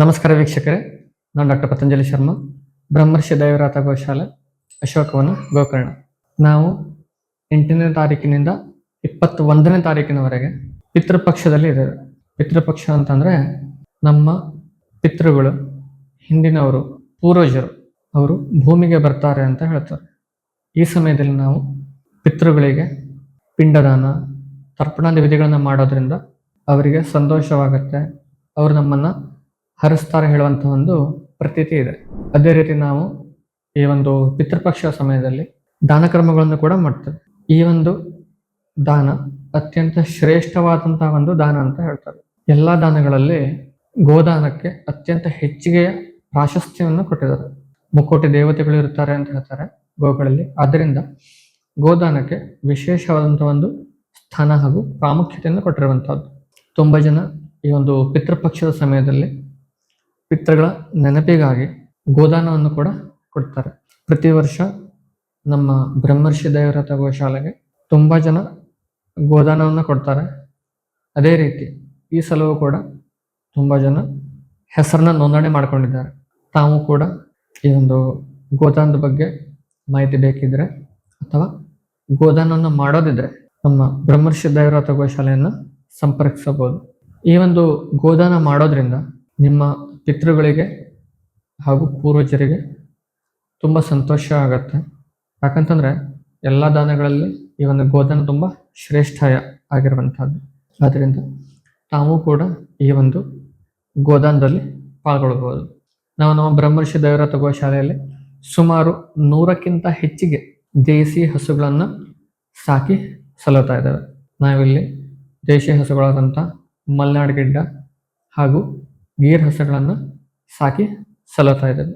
ನಮಸ್ಕಾರ ವೀಕ್ಷಕರೇ. ನಾನು ಡಾಕ್ಟರ್ ಪತಂಜಲಿ ಶರ್ಮಾ, ಬ್ರಹ್ಮರ್ಷಿ ದೈವರಾತ ಗೋಶಾಲೆ, ಅಶೋಕವನ ಗೋಕರ್ಣ. ನಾವು ಎಂಟನೇ ತಾರೀಕಿನಿಂದ ಇಪ್ಪತ್ತ ಒಂದನೇ ತಾರೀಕಿನವರೆಗೆ ಪಿತೃಪಕ್ಷದಲ್ಲಿ ಇದ್ದೇವೆ. ಪಿತೃಪಕ್ಷ ಅಂತಂದರೆ ನಮ್ಮ ಪಿತೃಗಳು, ಹಿಂದಿನವರು, ಪೂರ್ವಜರು, ಅವರು ಭೂಮಿಗೆ ಬರ್ತಾರೆ ಅಂತ ಹೇಳ್ತಾರೆ. ಈ ಸಮಯದಲ್ಲಿ ನಾವು ಪಿತೃಗಳಿಗೆ ಪಿಂಡದಾನ, ತರ್ಪಣಾದಿ ವಿಧಿಗಳನ್ನು ಮಾಡೋದ್ರಿಂದ ಅವರಿಗೆ ಸಂತೋಷವಾಗುತ್ತೆ. ಅವರು ನಮ್ಮನ್ನ ಹರಿಸ್ತಾರೆ ಹೇಳುವಂಥ ಒಂದು ಪ್ರತೀತಿ ಇದೆ. ಅದೇ ರೀತಿ ನಾವು ಈ ಒಂದು ಪಿತೃಪಕ್ಷ ಸಮಯದಲ್ಲಿ ದಾನ ಕರ್ಮಗಳನ್ನು ಕೂಡ ಮಾಡ್ತೇವೆ. ಈ ಒಂದು ದಾನ ಅತ್ಯಂತ ಶ್ರೇಷ್ಠವಾದಂತಹ ಒಂದು ದಾನ ಅಂತ ಹೇಳ್ತಾರೆ. ಎಲ್ಲ ದಾನಗಳಲ್ಲಿ ಗೋದಾನಕ್ಕೆ ಅತ್ಯಂತ ಹೆಚ್ಚಿಗೆಯ ಪ್ರಾಶಸ್ತ್ಯವನ್ನು ಕೊಟ್ಟಿದ್ದಾರೆ. ಮುಕ್ಕೋಟಿ ದೇವತೆಗಳು ಇರ್ತಾರೆ ಅಂತ ಹೇಳ್ತಾರೆ ಗೋಗಳಲ್ಲಿ. ಆದ್ದರಿಂದ ಗೋದಾನಕ್ಕೆ ವಿಶೇಷವಾದಂಥ ಒಂದು ಸ್ಥಾನ ಹಾಗೂ ಪ್ರಾಮುಖ್ಯತೆಯನ್ನು ಕೊಟ್ಟಿರುವಂಥದ್ದು. ತುಂಬಾ ಜನ ಈ ಒಂದು ಪಿತೃಪಕ್ಷದ ಸಮಯದಲ್ಲಿ ಪಿತೃಗಳ ನೆನಪಿಗಾಗಿ ಗೋದಾನವನ್ನು ಕೂಡ ಕೊಡ್ತಾರೆ. ಪ್ರತಿ ವರ್ಷ ನಮ್ಮ ಬ್ರಹ್ಮರ್ಷಿ ದೇವರಥ ಗೋಶಾಲೆಗೆ ತುಂಬ ಜನ ಗೋದಾನವನ್ನು ಕೊಡ್ತಾರೆ. ಅದೇ ರೀತಿ ಈ ಸಲವೂ ಕೂಡ ತುಂಬ ಜನ ಹೆಸರನ್ನ ನೋಂದಣಿ ಮಾಡ್ಕೊಂಡಿದ್ದಾರೆ. ತಾವು ಕೂಡ ಈ ಒಂದು ಗೋದಾನದ ಬಗ್ಗೆ ಮಾಹಿತಿ ಬೇಕಿದ್ರೆ ಅಥವಾ ಗೋದಾನವನ್ನು ಮಾಡೋದಿದ್ರೆ ನಮ್ಮ ಬ್ರಹ್ಮರ್ಷಿ ದೇವರಥ ಗೋಶಾಲೆಯನ್ನು ಸಂಪರ್ಕಿಸಬಹುದು. ಈ ಒಂದು ಗೋದಾನ ಮಾಡೋದ್ರಿಂದ ನಿಮ್ಮ ಪಿತೃಗಳಿಗೆ ಹಾಗೂ ಪೂರ್ವಜರಿಗೆ ತುಂಬ ಸಂತೋಷ ಆಗತ್ತೆ. ಯಾಕಂತಂದರೆ ಎಲ್ಲ ದಾನಗಳಲ್ಲಿ ಈ ಒಂದು ಗೋದಾನ ತುಂಬ ಶ್ರೇಷ್ಠ ಆಗಿರುವಂಥದ್ದು. ಆದ್ದರಿಂದ ತಾವು ಕೂಡ ಈ ಒಂದು ಗೋದಾನದಲ್ಲಿ ಪಾಲ್ಗೊಳ್ಬೋದು ನಾವು ನಮ್ಮ ಬ್ರಹ್ಮರ್ಷಿ ದೇವರ ತಗೋ ಶಾಲೆಯಲ್ಲಿ ಸುಮಾರು ನೂರಕ್ಕಿಂತ ಹೆಚ್ಚಿಗೆ ದೇಸಿ ಹಸುಗಳನ್ನು ಸಾಕಿ ಸಲ್ಲುತ್ತಾ ಇದ್ದೇವೆ. ನಾವಿಲ್ಲಿ ದೇಶಿ ಹಸುಗಳಾದಂಥ ಮಲೆನಾಡು ಗಿಡ್ಡ ಹಾಗೂ ಗೀರ್ ಹಸುಗಳನ್ನು ಸಾಕಿ ಸಲತಾ ಇದ್ದಾರೆ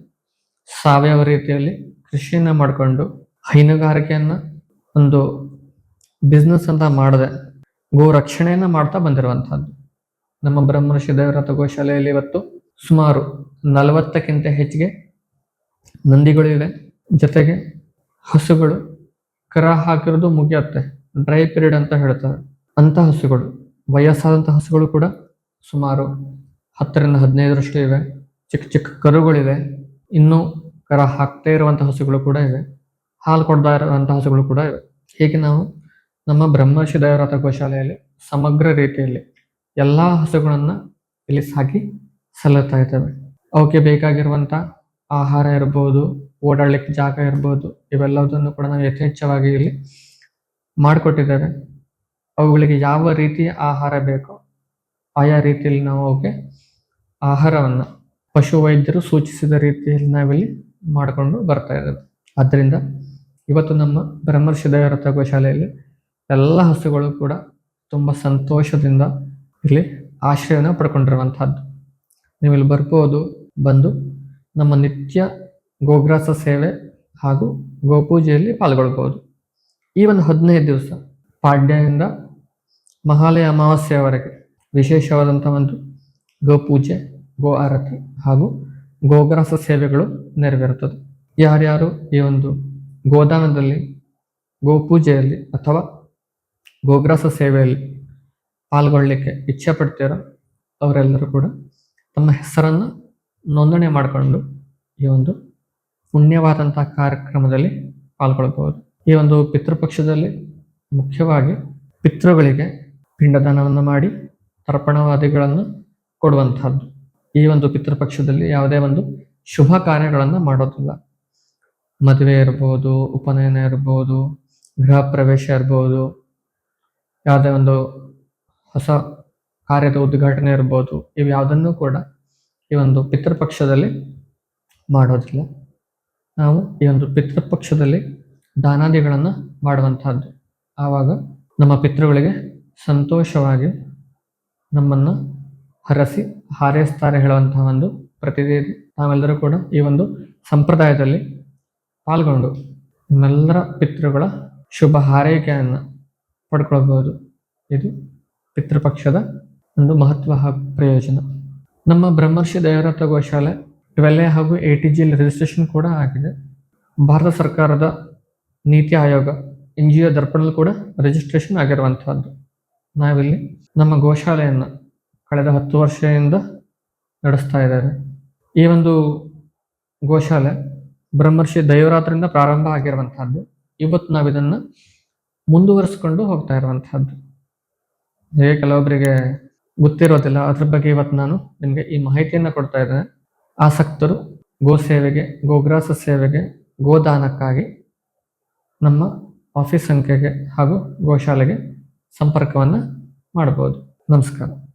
ಸಾವಯವ ರೀತಿಯಲ್ಲಿ ಕೃಷಿಯನ್ನು ಮಾಡಿಕೊಂಡು ಹೈನುಗಾರಿಕೆಯನ್ನು ಒಂದು ಬಿಸ್ನೆಸ್ ಅಂತ ಮಾಡದೆ ಗೋ ರಕ್ಷಣೆಯನ್ನು ಮಾಡ್ತಾ ಬಂದಿರುವಂಥದ್ದು. ನಮ್ಮ ಬ್ರಹ್ಮರ್ಷಿ ದೇವರಥ ಗೋಶಾಲೆಯಲ್ಲಿ ಇವತ್ತು ಸುಮಾರು ನಲವತ್ತಕ್ಕಿಂತ ಹೆಚ್ಚಿಗೆ ನಂದಿಗಳು ಇವೆ. ಜೊತೆಗೆ ಹಸುಗಳು ಕರ ಹಾಕಿರೋದು ಮುಗಿಯುತ್ತೆ, ಡ್ರೈ ಪೀರಿಯಡ್ ಅಂತ ಹೇಳ್ತಾರೆ. ಅಂತ ಹಸುಗಳು, ವಯಸ್ಸಾದಂಥ ಹಸುಗಳು ಕೂಡ ಸುಮಾರು ಹತ್ತರಿಂದ ಹದಿನೈದರಷ್ಟು ಇವೆ. ಚಿಕ್ಕ ಚಿಕ್ಕ ಕರುಗಳಿವೆ. ಇನ್ನೂ ಕರ ಹಾಕ್ತಾ ಇರುವಂಥ ಹಸುಗಳು ಕೂಡ ಇವೆ. ಹಾಲು ಕೊಡ್ತಾ ಇರುವಂಥ ಹಸುಗಳು ಕೂಡ ಇವೆ. ಹೀಗೆ ನಾವು ನಮ್ಮ ಬ್ರಹ್ಮರ್ಷಿ ದೇವರಥ ಗೋಶಾಲೆಯಲ್ಲಿ ಸಮಗ್ರ ರೀತಿಯಲ್ಲಿ ಎಲ್ಲ ಹಸುಗಳನ್ನು ಇಲ್ಲಿ ಸಾಕಿ ಸಲ್ಲುತ್ತಾ ಇದ್ದೇವೆ. ಅವಕ್ಕೆ ಬೇಕಾಗಿರುವಂಥ ಆಹಾರ ಇರ್ಬೋದು, ಓಡಾಡಲಿಕ್ಕೆ ಜಾಗ ಇರ್ಬೋದು, ಇವೆಲ್ಲದನ್ನು ಕೂಡ ನಾವು ಯಥೇಚ್ಛವಾಗಿ ಇಲ್ಲಿ ಮಾಡಿಕೊಟ್ಟಿದ್ದೇವೆ. ಅವುಗಳಿಗೆ ಯಾವ ರೀತಿಯ ಆಹಾರ ಬೇಕೋ ಆಯಾ ರೀತಿಯಲ್ಲಿ ನಾವು ಅವಕ್ಕೆ ಆಹಾರವನ್ನ ಪಶು ವೈದ್ಯರು ಸೂಚಿಸಿದ ರೀತಿಯಲ್ಲಿ ನಾವಿಲ್ಲಿ ಮಾಡಿಕೊಂಡು ಬರ್ತಾ ಇದ್ದೇವೆ ಆದ್ದರಿಂದ ಇವತ್ತು ನಮ್ಮ ಬ್ರಹ್ಮರ್ಷಿ ದೇವರಥ ಗೋಶಾಲೆಯಲ್ಲಿ ಎಲ್ಲ ಹಸುಗಳು ಕೂಡ ತುಂಬ ಸಂತೋಷದಿಂದ ಇಲ್ಲಿ ಆಶ್ರಯನ ಪಡ್ಕೊಂಡಿರುವಂತಹದ್ದು. ನೀವು ಇಲ್ಲಿ ಬರ್ಬೋದು, ಬಂದು ನಮ್ಮ ನಿತ್ಯ ಗೋಗ್ರಾಸ ಸೇವೆ ಹಾಗೂ ಗೋಪೂಜೆಯಲ್ಲಿ ಪಾಲ್ಗೊಳ್ಬೋದು. ಈ ಒಂದು ಹದಿನೈದು ದಿವಸ ಪಾಡ್ಯದಿಂದ ಮಹಾಲಯ ಅಮಾವಾಸ್ಯವರೆಗೆ ವಿಶೇಷವಾದಂಥ ಒಂದು ಗೋಪೂಜೆ ಗೋ ಆರತಿ ಹಾಗೂ ಗೋಗ್ರಾಸ ಸೇವೆಗಳು ನೆರವೇರುತ್ತದೆ. ಯಾರ್ಯಾರು ಈ ಒಂದು ಗೋದಾನದಲ್ಲಿ ಗೋಪೂಜೆಯಲ್ಲಿ ಅಥವಾ ಗೋಗ್ರಾಸ ಸೇವೆಯಲ್ಲಿ ಪಾಲ್ಗೊಳ್ಳಿಕ್ಕೆ ಇಚ್ಛೆ ಪಡ್ತೀರೋ ಅವರೆಲ್ಲರೂ ಕೂಡ ತಮ್ಮ ಹೆಸರನ್ನು ನೋಂದಣಿ ಮಾಡಿಕೊಂಡು ಈ ಒಂದು ಪುಣ್ಯವಾದಂಥ ಕಾರ್ಯಕ್ರಮದಲ್ಲಿ ಪಾಲ್ಗೊಳ್ಳಬಹುದು ಈ ಒಂದು ಪಿತೃಪಕ್ಷದಲ್ಲಿ ಮುಖ್ಯವಾಗಿ ಪಿತೃಗಳಿಗೆ ಪಿಂಡದಾನವನ್ನು ಮಾಡಿ, ತರ್ಪಣವಾದಿಗಳನ್ನು ಕೊಡುವಂತಹದ್ದು ಈ ಒಂದು ಪಿತೃಪಕ್ಷದಲ್ಲಿ ಯಾವುದೇ ಒಂದು ಶುಭ ಕಾರ್ಯಗಳನ್ನು ಮಾಡೋದಿಲ್ಲ. ಮದುವೆ ಇರ್ಬೋದು, ಉಪನಯನ ಇರ್ಬೋದು, ಗೃಹ ಪ್ರವೇಶ ಇರ್ಬೋದು, ಯಾವುದೇ ಒಂದು ಹೊಸ ಕಾರ್ಯದ ಉದ್ಘಾಟನೆ ಇರ್ಬೋದು, ಇವು ಯಾವುದನ್ನು ಕೂಡ ಈ ಒಂದು ಪಿತೃಪಕ್ಷದಲ್ಲಿ ಮಾಡೋದಿಲ್ಲ. ನಾವು ಈ ಒಂದು ಪಿತೃಪಕ್ಷದಲ್ಲಿ ದಾನಾದಿಗಳನ್ನು ಮಾಡುವಂತಹದ್ದು ಆವಾಗ ನಮ್ಮ ಪಿತೃಗಳಿಗೆ ಸಂತೋಷವಾಗಿ ನಮ್ಮನ್ನು ಹರಸಿ ಹಾರೈಸ್ತಾರೆ ಹೇಳುವಂತಹ ಒಂದು ಪ್ರತಿದಿನ. ನಾವೆಲ್ಲರೂ ಕೂಡ ಈ ಒಂದು ಸಂಪ್ರದಾಯದಲ್ಲಿ ಪಾಲ್ಗೊಂಡು ನಮ್ಮೆಲ್ಲರ ಪಿತೃಗಳ ಶುಭ ಹಾರೈಕೆಯನ್ನು ಪಡ್ಕೊಳ್ಬಹುದು. ಇದು ಪಿತೃಪಕ್ಷದ ಒಂದು ಮಹತ್ವ ಹಾಗೂ ಪ್ರಯೋಜನ. ನಮ್ಮ ಬ್ರಹ್ಮರ್ಷಿ ದೇವರಾತ ಗೋಶಾಲೆ ಟ್ವೆಲ್ ಎ ಹಾಗೂ ಎ ಟಿ ಜಿಯಲ್ಲಿ ರಿಜಿಸ್ಟ್ರೇಷನ್ ಕೂಡ ಆಗಿದೆ. ಭಾರತ ಸರ್ಕಾರದ NITI Aayog, N G O ದರ್ಪಣದಲ್ಲಿ ಕೂಡ ರಿಜಿಸ್ಟ್ರೇಷನ್ ಆಗಿರುವಂಥದ್ದು ನಾವಿಲ್ಲಿ ನಮ್ಮ ಗೋಶಾಲೆಯನ್ನು ಕಳೆದ ಹತ್ತು ವರ್ಷದಿಂದ ನಡೆಸ್ತಾ ಇದ್ದಾರೆ. ಈ ಒಂದು ಗೋಶಾಲೆ ಬ್ರಹ್ಮರ್ಷಿ ದೈವರಾತ್ರಿಂದ ಪ್ರಾರಂಭ ಆಗಿರುವಂತಹದ್ದು. ಇವತ್ತು ನಾವು ಇದನ್ನ ಮುಂದುವರಿಸ್ಕೊಂಡು ಹೋಗ್ತಾ ಇರುವಂತಹದ್ದು. ಹೇಗೆ ಕೆಲವೊಬ್ಬರಿಗೆ ಗೊತ್ತಿರೋದಿಲ್ಲ, ಅದ್ರ ಬಗ್ಗೆ ಇವತ್ತು ನಾನು ನಿಮಗೆ ಈ ಮಾಹಿತಿಯನ್ನು ಕೊಡ್ತಾ ಇದ್ದೇನೆ. ಆಸಕ್ತರು ಗೋ ಸೇವೆಗೆ, ಗೋಗ್ರಾಸ ಸೇವೆಗೆ, ಗೋದಾನಕ್ಕಾಗಿ ನಮ್ಮ ಆಫೀಸ್ ಸಂಖ್ಯೆಗೆ ಹಾಗೂ ಗೋಶಾಲೆಗೆ ಸಂಪರ್ಕವನ್ನು ಮಾಡ್ಬೋದು. ನಮಸ್ಕಾರ.